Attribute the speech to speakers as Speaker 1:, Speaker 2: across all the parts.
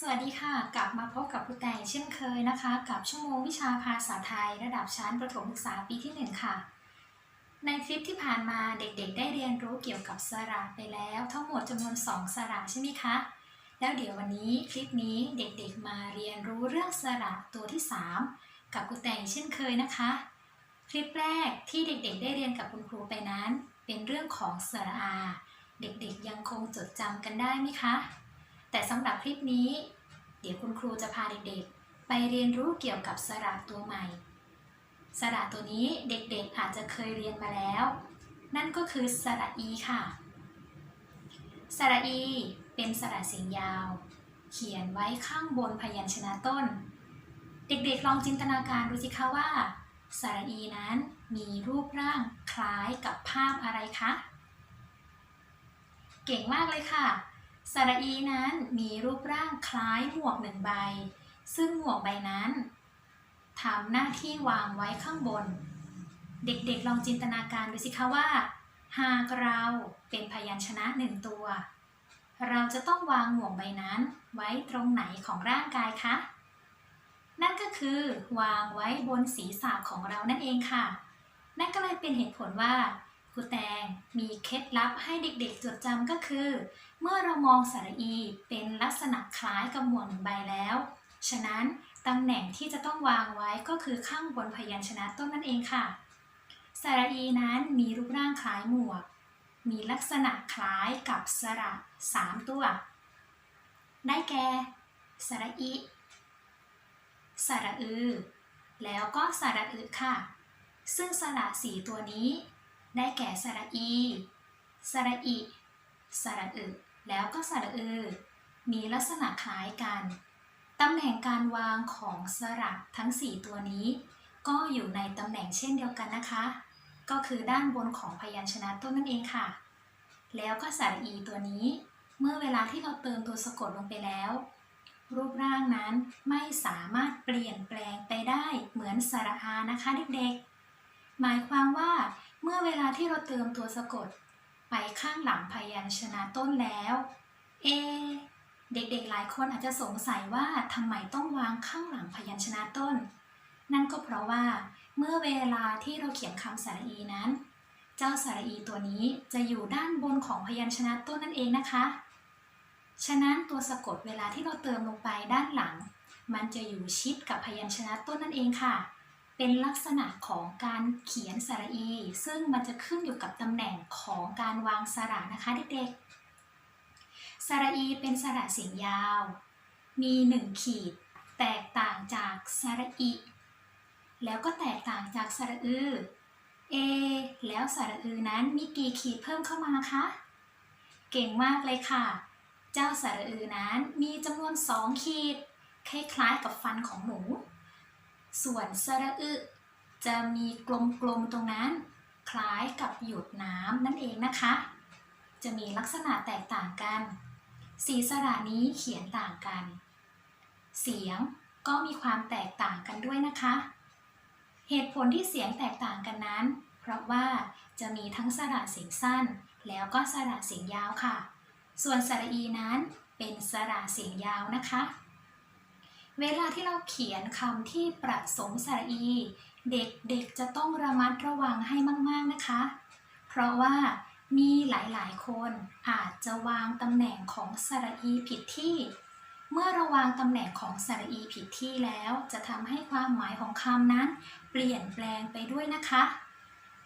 Speaker 1: สวัสดีค่ะ กลับมาพบกับครูแต่เช่นเคยนะคะ กับชั่วโมงวิชาภาษาไทย ระดับชั้นประถมศึกษาปีที่ 1 ค่ะ ในคลิปที่ผ่านมาเด็กๆ ได้เรียนรู้เกี่ยวกับสระไปแล้ว ทั้งหมดจำนวน 2 สระใช่ไหมคะ แล้วเดี๋ยววันนี้คลิปนี้เด็กๆมาเรียนรู้เรื่องสระตัวที่ 3 กับครูแต่เช่นเคยนะคะ คลิปแรกที่เด็กๆ ได้เรียนกับคุณครูไปนั้น เป็นเรื่องของสระอา เด็กๆยังคงจดจำกันได้ไหมคะ แต่สำหรับคลิปนี้ เดี๋ยวคุณครูจะพาเด็กๆ ไปเรียนรู้เกี่ยวกับสระตัวใหม่ สระตัวนี้เด็กๆอาจจะเคยเรียนมาแล้ว นั่นก็คือสระอีค่ะ สระอีเป็นสระเสียงยาว เขียนไว้ข้างบนพยัญชนะต้น เด็กๆลองจินตนาการดูสิคะว่า สระอีนั้นมีรูปร่างคล้ายกับภาพอะไรคะ เก่งมากเลยค่ะ สระอีนั้นมีรูปร่างคล้ายหมวกหนึ่งใบ ซึ่งหมวกใบนั้นทำหน้าที่วางไว้ข้างบน เด็กๆลองจินตนาการดูสิคะว่า หากเราเป็นพยัญชนะหนึ่งตัว เราจะต้องวางหมวกใบนั้นไว้ตรงไหนของร่างกายคะ นั่นก็คือวางไว้บนศีรษะของเรานั่นเองค่ะ นั่นก็เลยเป็นเหตุผลว่าครูแตงมีเคล็ดลับให้เด็กๆจดจำก็คือ เมื่อเรามองสระอีเป็นลักษณะคล้ายกับหมวกหนึ่งใบแล้ว ฉะนั้นตำแหน่งที่จะต้องวางไว้ก็คือข้างบนพยัญชนะต้นนั่นเองค่ะ สระอีนั้นมีรูปร่างคล้ายหมวก มีลักษณะคล้ายกับสระสามตัว ได้แก่ สระอี สระอือ แล้วก็สระอึค่ะ ซึ่งสระสีตัวนี้ ได้แก่สระอี สระอิสระอึ แล้วก็สระอือมีลักษณะคล้ายกัน ตำแหน่งการวางของสระทั้ง 4 ตัวนี้ ก็อยู่ในตำแหน่งเช่นเดียวกันนะคะ ก็คือด้านบนของพยัญชนะต้นนั่นเองค่ะ แล้วก็สระอีตัวนี้ เมื่อเวลาที่เราเติมตัวสะกดลงไปแล้ว รูปร่างนั้นไม่สามารถเปลี่ยนแปลงไปได้เหมือนสระอานะคะเด็กๆ หมายความว่าเมื่อเวลาที่เราเติมตัวสะกด ไปข้างหลังพยัญชนะต้นแล้ว เอ เด็กๆหลายคนอาจจะสงสัยว่าทำไมต้องวางข้างหลังพยัญชนะต้น นั่นก็เพราะว่า เมื่อเวลาที่เราเขียนคำสระอีนั้น เจ้าสระอีตัวนี้จะอยู่ด้านบนของพยัญชนะต้นนั่นเองนะคะ ฉะนั้นตัวสะกดเวลาที่เราเติมลงไปด้านหลัง มันจะอยู่ชิดกับพยัญชนะต้นนั่นเองค่ะ เป็นลักษณะของการเขียนสระอี ซึ่งมันจะขึ้นอยู่กับตำแหน่งของการวางสระนะคะเด็กๆ สระอีเป็นสระเสียงยาว มีหนึ่งขีด แตกต่างจากสระอี แล้วก็แตกต่างจากสระอือ เอ แล้วสระอือนั้นมีกี่ขีดเพิ่มเข้ามาคะ เก่งมากเลยค่ะ เจ้าสระอือนั้นมีจำนวนสองขีด คล้ายๆกับฟันของหมู ส่วนสระอึจะมีกลมๆตรงนั้น คล้ายกับหยดน้ำนั่นเองนะคะ จะมีลักษณะแตกต่างกัน สีสระนี้เขียนต่างกัน เสียงก็มีความแตกต่างกันด้วยนะคะ เหตุผลที่เสียงแตกต่างกันนั้น เพราะว่าจะมีทั้งสระเสียงสั้น แล้วก็สระเสียงยาวค่ะ ส่วนสระอีนั้นเป็นสระเสียงยาวนะคะ เวลาที่เราเขียนคำที่ประสมสระอี เด็กๆจะต้องระมัดระวังให้มาก ๆนะคะ เพราะว่ามีหลายๆ คนอาจจะวางตำแหน่งของสระอีผิดที่ เมื่อราวางตำแหน่งของสระอีผิดที่แล้ว จะทำให้ความหมายของคำนั้น เปลี่ยนแปลงไปด้วยนะคะ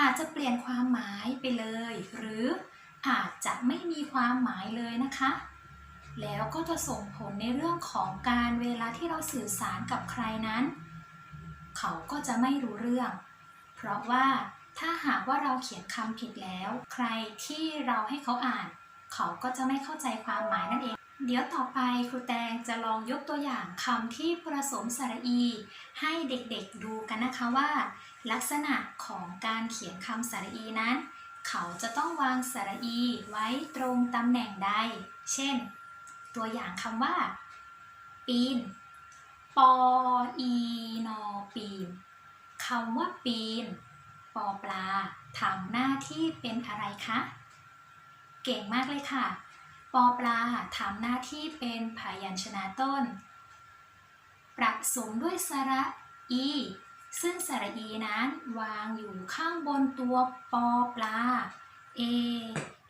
Speaker 1: อาจจะเปลี่ยนความหมายไปเลย หรืออาจจะไม่มีความหมายเลยนะคะ แล้วก็จะส่งผลในเรื่องของการเวลาที่เราสื่อสารกับใครนั้น เขาก็จะไม่รู้เรื่อง เพราะว่าถ้าหากว่าเราเขียนคำผิดแล้ว ใครที่เราให้เขาอ่าน เขาก็จะไม่เข้าใจความหมายนั่นเอง เดี๋ยวต่อไปครูแตงจะลองยกตัวอย่างคำที่ผสมสระอี ให้เด็กๆดูกันนะคะว่า ลักษณะของการเขียนคำสระอีนั้น เขาจะต้องวางสระอีไว้ตรงตำแหน่งใด เช่น ตัวอย่างคำว่า ปีน ปออีนอปีนคำว่าปีน ปอปลาทำหน้าที่เป็นอะไรคะ เก่งมากเลยค่ะ ปอปลาทำหน้าที่เป็นพยัญชนะต้น ประสมด้วยสระอี ซึ่งสระอีนั้นวางอยู่ข้างบนตัวปอปลา เอ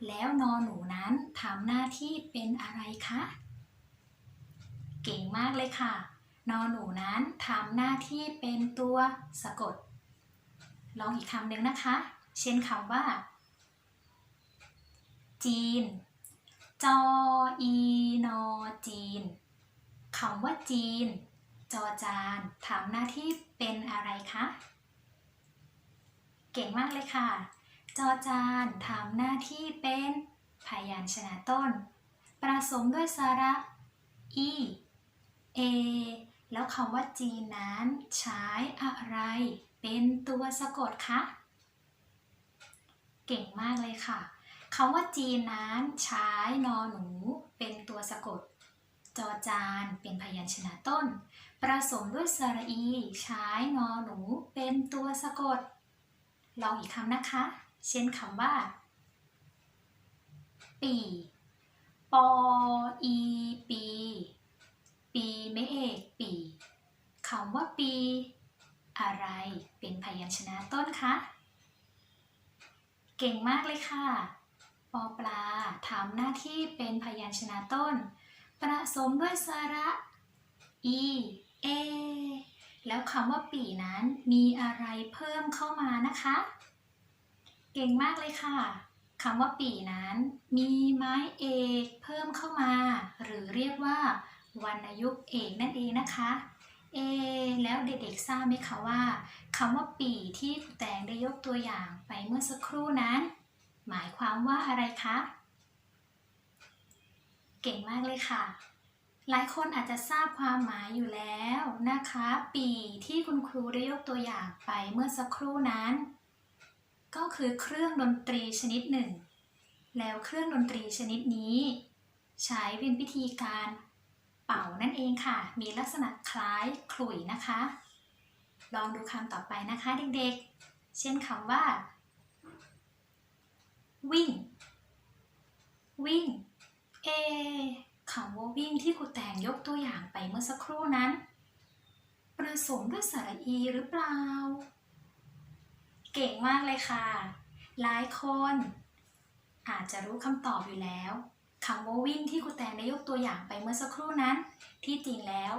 Speaker 1: แล้วนอนหนูนั้นทำหน้าที่เป็นอะไรคะ เก่งมากเลยค่ะ นอนหนูนั้นทำหน้าที่เป็นตัวสะกด ลองอีกคำหนึ่งนะคะ เช่นคำว่า จีน จออีนอจีนคำว่าจีน จอจานทำหน้าที่เป็นอะไรคะ เก่งมากเลยค่ะ จอจานทำหน้าที่เป็นพยัญชนะต้น ประสมด้วยสระอีเอแล้วคำว่าจีนั้นใช้อะไรเป็นตัวสะกดคะ เก่งมากเลยค่ะคำว่าจีนั้นใช้นอหนูเป็นตัวสะกด จอจานเป็นพยัญชนะต้น ประสมด้วยสระอี ใช้นอหนูเป็นตัวสะกด ลองอีกคำนะคะ เช่นคำว่า ปี ปอ อี ปี ปีไม่เอกปีคำว่าปี อะไรเป็นพยัญชนะต้นคะ เก่งมากเลยค่ะ ปอปลาทำหน้าที่เป็นพยัญชนะต้น ประสมด้วยสระ อี เอ แล้วคำว่าปีนั้นมีอะไรเพิ่มเข้ามานะคะ เก่งมากเลยค่ะคำว่าปีนั้น มีไม้เอกเพิ่มเข้ามา หรือเรียกว่าวรรณยุกต์เอกนั่นเองนะคะ เอ แล้วเด็กๆทราบไหมคะว่าคำว่าปีที่ครูแตงได้ยกตัวอย่างไปเมื่อสักครู่นั้น หมายความว่าอะไรคะ เก่งมากเลยค่ะ หลายคนอาจจะทราบความหมายอยู่แล้วนะคะ ปีที่คุณครูได้ยกตัวอย่างไปเมื่อสักครู่นั้น ก็คือเครื่องดนตรีชนิดหนึ่ง แล้วเครื่องดนตรีชนิดนี้ ใช้เป็นพิธีการเป่านั่นเองค่ะ มีลักษณะคล้ายขลุ่ยนะคะ ลองดูคำต่อไปนะคะเด็กๆ เช่นคำว่า วิ่ง วิ่ง เอคำว่าวิ่งที่ครูแตงยกตัวอย่างไปเมื่อสักครู่นั้น ประสมด้วยสระอีหรือเปล่า เก่งมากเลยค่ะ หลายคน อาจจะรู้คำตอบอยู่แล้วคำว่าวิ่งที่ครูแตงได้ยกตัวอย่างไปเมื่อสักครู่นั้น ที่จริงแล้ว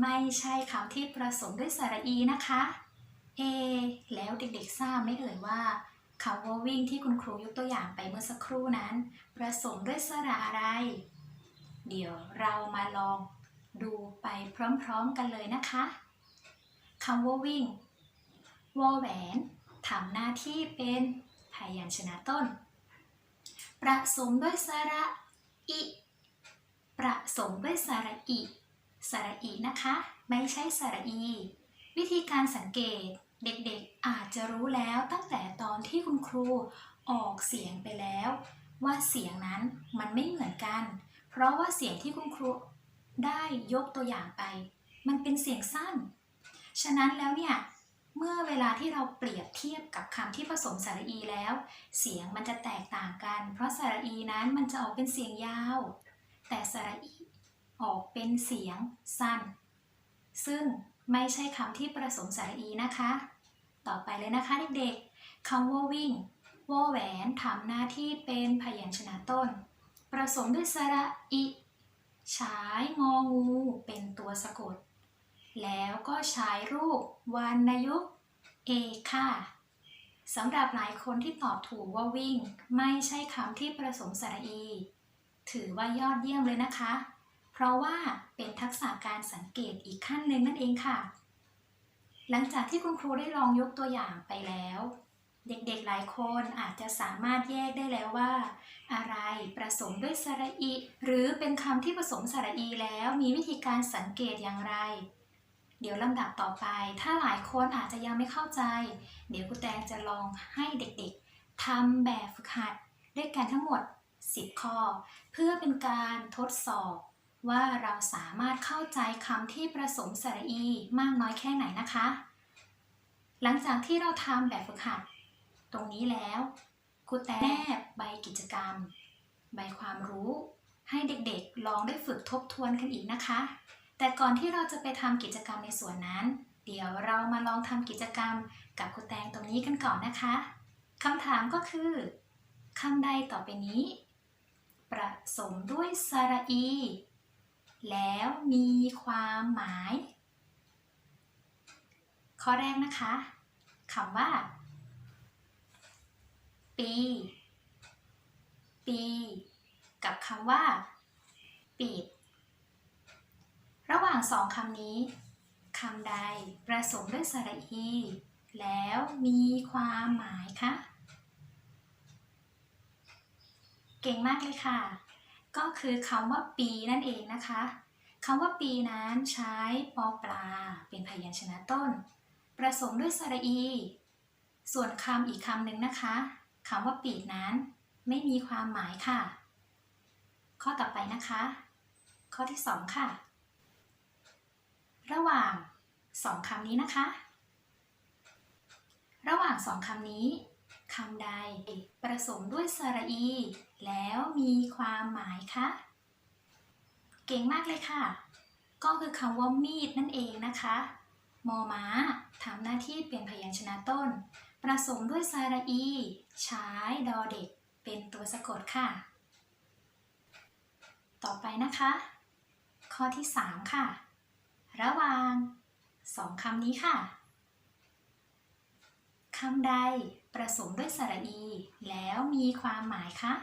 Speaker 1: ไม่ใช่คำที่ประสมด้วยสระอีนะคะ เอ แล้วเด็กๆทราบไหมเอ่ยว่าคำว่าวิ่งที่คุณครูยกตัวอย่างไปเมื่อสักครู่นั้น ประสมด้วยสระอะไร เดี๋ยวเรามาลองดูไปพร้อมๆกันเลยนะคะคำว่าวิ่งวอแหวน ทำหน้าที่เป็นพยัญชนะต้น ประสมด้วยสระอิประสมด้วยสระอิสระอีนะคะ ไม่ใช่สระอี วิธีการสังเกตเด็กๆอาจจะรู้แล้วตั้งแต่ตอนที่คุณครูออกเสียงไปแล้ว ว่าเสียงนั้นมันไม่เหมือนกัน เพราะว่าเสียงที่คุณครูได้ยกตัวอย่างไป มันเป็นเสียงสั้น ฉะนั้นแล้วเนี่ย เมื่อเวลาที่เราเปรียบเทียบกับคำที่ผสมสระอีแล้ว เสียงมันจะแตกต่างกัน เพราะสระอีนั้นมันจะออกเป็นเสียงยาว แต่สระอีออกเป็นเสียงสั้น ซึ่งไม่ใช่คำที่ประสมสระอีนะคะ ต่อไปเลยนะคะเด็กๆคำว่าวิ่งวอแหวนทำหน้าที่เป็นพยัญชนะต้นประสมด้วยสระอิใช้งองูเป็นตัวสะกด แล้วก็ใช้รูปวรรณยุกต์เอค่ะสำหรับหลายคนที่ตอบถูกว่าวิ่ง ไม่ใช่คำที่ประสมสระอี ถือว่ายอดเยี่ยมเลยนะคะ เพราะว่าเป็นทักษะการสังเกตอีกขั้นหนึ่งนั่นเองค่ะ หลังจากที่คุณครูได้ลองยกตัวอย่างไปแล้ว เด็กๆหลายคนอาจจะสามารถแยกได้แล้วว่า อะไรประสมด้วยสระอี หรือเป็นคำที่ผสมสระอีแล้วมีวิธีการสังเกตอย่างไร เดี๋ยวลำดับต่อไป ถ้าหลายคนอาจจะยังไม่เข้าใจ เดี๋ยวครูแตงจะลองให้เด็กๆทำแบบฝึกหัด ด้วยกันทั้งหมด 10 ข้อ เพื่อเป็นการทดสอบ ว่าเราสามารถเข้าใจคำที่ประสมสระอีมากน้อยแค่ไหนนะคะ หลังจากที่เราทำแบบฝึกหัด ตรงนี้แล้วครูแตงแนบใบกิจกรรม ใบความรู้ ให้เด็กๆ ลองได้ฝึกทบทวนกันอีกนะคะ แต่ก่อนที่เราจะไปทำกิจกรรมในส่วนนั้น เดี๋ยวเรามาลองทำกิจกรรมกับครูแตงตรงนี้กันก่อนนะคะคำถามก็คือคำใดต่อไปนี้ ประสมด้วยสระอี แล้วมีความหมาย ข้อแรกนะคะคำว่า ปี ปี กับคำว่า ปิด งสองคำนี้คำใดประสมด้วยสระอีแล้วมีความหมายคะเก่งมากเลยค่ะ ก็คือคำว่าปีนั่นเองนะคะคำว่าปีนั้นใช้ปอปลา เป็นพยัญชนะต้น ประสมด้วยสระอี ส่วนคำอีกคำหนึ่งนะคะคำว่าปีนั้น ไม่มีความหมายค่ะ ข้อต่อไปนะคะ ข้อที่สองค่ะ ระหว่างสองคำนี้นะคะ ระหว่างสองคำนี้คำใดประสมด้วยสระอี แล้วมีความหมายคะ เก่งมากเลยค่ะ ก็คือคำว่ามีดนั่นเองนะคะมอม้าทำหน้าที่เป็นพยัญชนะต้นประสมด้วยสระอี ใช้ดอเด็ก เป็นตัวสะกดค่ะ ต่อไปนะคะ ข้อที่ 3 ค่ะ ระหว่างสองคำนี้ค่ะ คำใดประสมด้วยสระอี แล้วมีความหมายคะ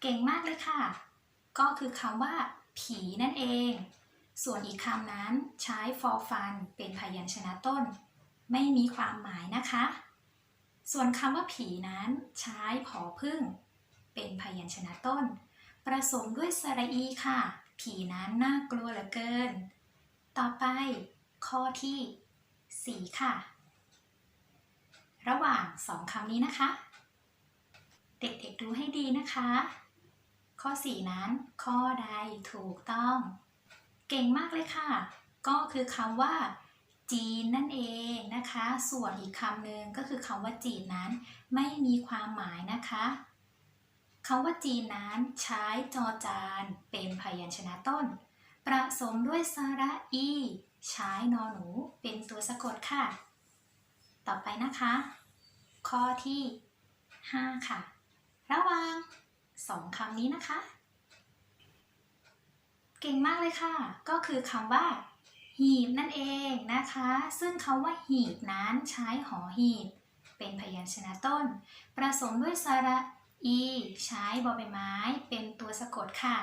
Speaker 1: เก่งมากเลยค่ะ ก็คือคำว่า ผีนั่นเอง ส่วนอีกคำนั้นใช้ฟอฟันเป็นพยัญชนะต้น ไม่มีความหมายนะคะ ส่วนคำว่าผีนั้นใช้ผอพึ่ง เป็นพยัญชนะต้น ประสมด้วยสระอีค่ะ ผีนั้นน่ากลัวเหลือเกิน ต่อไปข้อที่ 4 ค่ะ ระหว่างสองคำนี้นะคะ เด็กๆดูให้ดีนะคะ ข้อ 4 นั้น ข้อใดถูกต้อง เก่งมากเลยค่ะ ก็คือคำว่า จีนนั่นเองนะคะ ส่วนอีกคำหนึ่งก็คือคำว่าจีนนั้น ไม่มีความหมายนะคะคำว่าจีนนั้นใช้จอจานเป็นพยัญชนะต้น ประสมด้วยสระอี ใช้นอหนูเป็นตัวสะกดค่ะ ต่อไปนะคะ ข้อที่ 5 ค่ะ ระว่างสองคำนี้นะคะ เก่งมากเลยค่ะ ก็คือคำว่า หีบนั่นเองนะคะ ซึ่งคำว่าหีบนั้นใช้หอหีบ เป็นพยัญชนะต้น ประสมด้วยสระอี ใช้บอใบไม้เป็นตัวสะกดค่ะ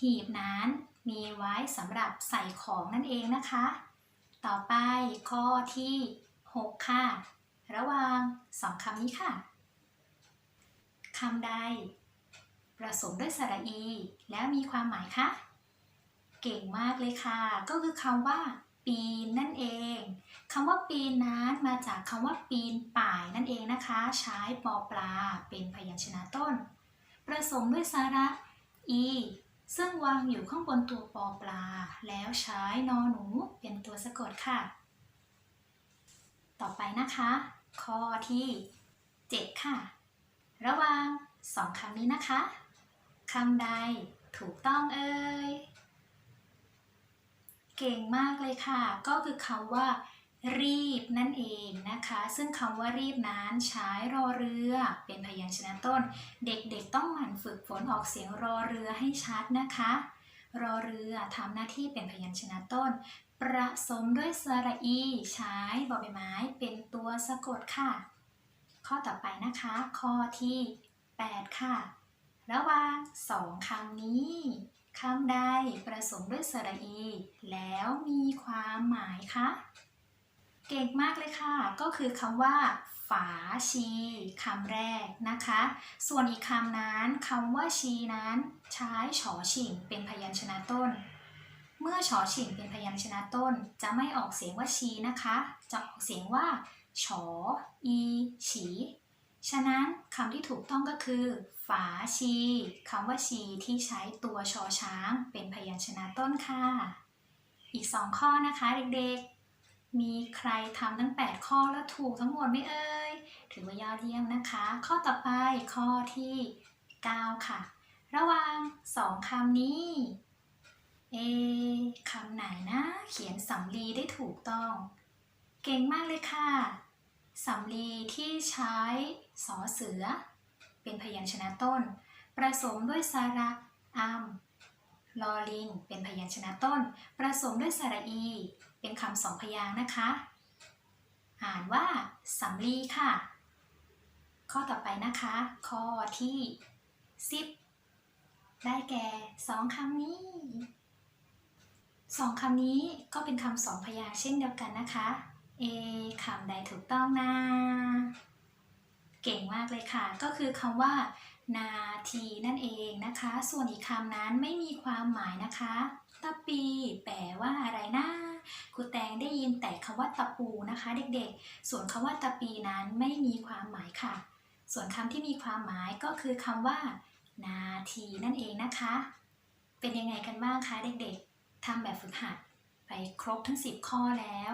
Speaker 1: หีบนั้น มีไว้สำหรับใส่ของนั่นเองนะคะ ต่อไปข้อที่ 6 ค่ะ ระหว่างสองคำนี้ค่ะคำใดประสมด้วยสระอี แล้วมีความหมายคะ เก่งมากเลยค่ะ ก็คือคำว่า ปีนนั่นเองคำว่าปีนนั้นมาจากคำว่าปีนป่ายนั่นเองนะคะ ใช้ปอปลาเป็นพยัญชนะต้น ประสมด้วยสระอี ซึ่งวางอยู่ข้างบนตัวปอปลา แล้วใช้นอหนูเป็นตัวสะกดค่ะ ต่อไปนะคะ ข้อที่ 7 ค่ะ ระว่างสองคำนี้นะคะคำใดถูกต้องเอ่ยเก่งมากเลยค่ะ ก็คือคำว่า รีบนั่นเองนะคะ ซึ่งคำว่ารีบนั้นใช้รอเรือเป็นพยัญชนะต้น เด็กๆต้องหมั่นฝึกฝนออกเสียงรอเรือให้ชัดนะคะ รอเรือทำหน้าที่เป็นพยัญชนะต้น ประสมด้วยสระอี ใช้บอใบไม้เป็นตัวสะกดค่ะ ข้อต่อไปนะคะ ข้อที่ 8 ค่ะ ระหว่างสองคำนี้คำใดประสมด้วยสระอี แล้วมีความหมายคะ เก่งมากเลยค่ะ ก็คือคำว่า ฝาชีคำแรกนะคะ ส่วนอีกคำนั้นคำว่าชีนั้น ใช้ฉอฉิ่งเป็นพยัญชนะต้น เมื่อฉอฉิ่งเป็นพยัญชนะต้น จะไม่ออกเสียงว่าชีนะคะ จะออกเสียงว่าฉออีฉีฉะนั้นคำที่ถูกต้องก็คือ ฝาชีคำว่าชีที่ใช้ตัวชอช้างเป็นพยัญชนะต้นค่ะ อีกสองข้อนะคะเด็กๆ มีใครทำทั้ง 8 ข้อแล้วถูกทั้งหมดไหมเอ่ย ถือว่ายอดเยี่ยมนะคะ ข้อต่อไปข้อที่ 9 ค่ะ ระหว่างสองคำนี้ เอคำไหนนะ เขียนสำลีได้ถูกต้อง เก่งมากเลยค่ะสำลีที่ใช้สอเสือ เป็นพยัญชนะต้น ประสมด้วยสระอัมลอลิง เป็นพยัญชนะต้น ประสมด้วยสระอี เป็นคำสองพยางค์นะคะ อ่านว่าสำลีค่ะ ข้อต่อไปนะคะ ข้อที่10ได้แก่สองคำนี้สองคำนี้ก็เป็นคำสองพยางค์เช่นเดียวกันนะคะ เอคำใดถูกต้องนะ เก่งมากเลยค่ะ ก็คือคำว่า นาทีนั่นเองนะคะ ส่วนอีกคำนั้นไม่มีความหมายนะคะตะปี แปลว่าอะไรนะ ครูแตงได้ยินแต่คำว่าตะปูนะคะ เด็กๆ ส่วนคำว่าตะปีนั้นไม่มีความหมายค่ะ ส่วนคำที่มีความหมายก็คือคำว่า นาทีนั่นเองนะคะ เป็นยังไงกันบ้างคะเด็กๆทำแบบฝึกหัดไปครบทั้ง 10 ข้อแล้ว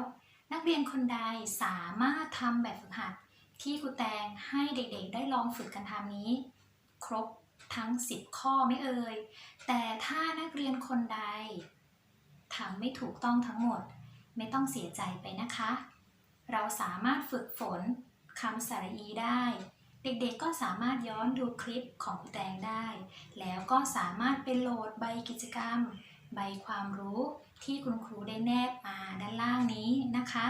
Speaker 1: นักเรียนคนใดสามารถทำแบบฝึกหัด ที่ครูแตงให้เด็กๆ ได้ลองฝึกกันทำนี้ ครบทั้ง 10 ข้อไม่เอ่ย แต่ถ้านักเรียนคนใด ทำไม่ถูกต้องทั้งหมด ไม่ต้องเสียใจไปนะคะ เราสามารถฝึกฝนคำสระอีได้ เด็กๆก็สามารถย้อนดูคลิปของครูแตงได้ แล้วก็สามารถไปโหลดใบกิจกรรม ใบความรู้ที่คุณครูได้แนบมาด้านล่างนี้นะคะ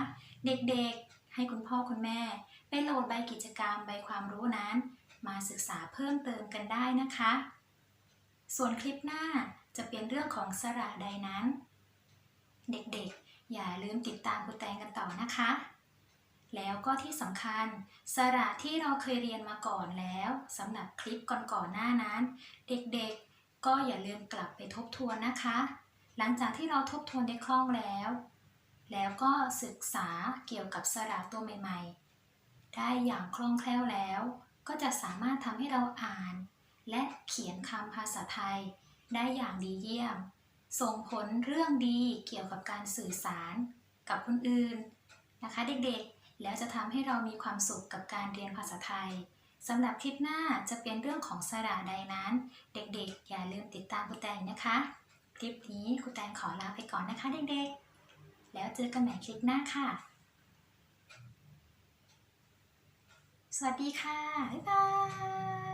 Speaker 1: เด็กๆให้คุณพ่อคุณแม่ ไปโหลดใบกิจกรรมใบความรู้นั้น มาศึกษาเพิ่มเติมกันได้นะคะ ส่วนคลิปหน้าจะเป็นเรื่องของสระใดนั้น เด็กๆ อย่าลืมติดตามครูแตงกันต่อนะคะ แล้วก็ที่สำคัญ สระที่เราเคยเรียนมาก่อนแล้วสำหรับคลิปก่อนๆหน้านั้น เด็กๆ ก็อย่าลืมกลับไปทบทวนนะคะ หลังจากที่เราทบทวนได้คล่องแล้ว แล้วก็ศึกษาเกี่ยวกับสระตัวใหม่ๆ ได้อย่างคล่องแคล่วแล้ว ก็จะสามารถทำให้เราอ่าน และเขียนคำภาษาไทยได้อย่างดีเยี่ยม ส่งผลเรื่องดีเกี่ยวกับการสื่อสารกับคนอื่นนะคะ เด็กๆ แล้วจะทำให้เรามีความสุขกับการเรียนภาษาไทยสำหรับคลิปหน้าจะเป็นเรื่องของสระใดนั้น เด็กๆ อย่าลืมติดตามครูแตงนะคะ คลิปนี้ครูแตงขอลาไปก่อนนะคะเด็กๆ แล้วเจอกันใหม่คลิปหน้าค่ะ สวัสดีค่ะ บ๊ายบาย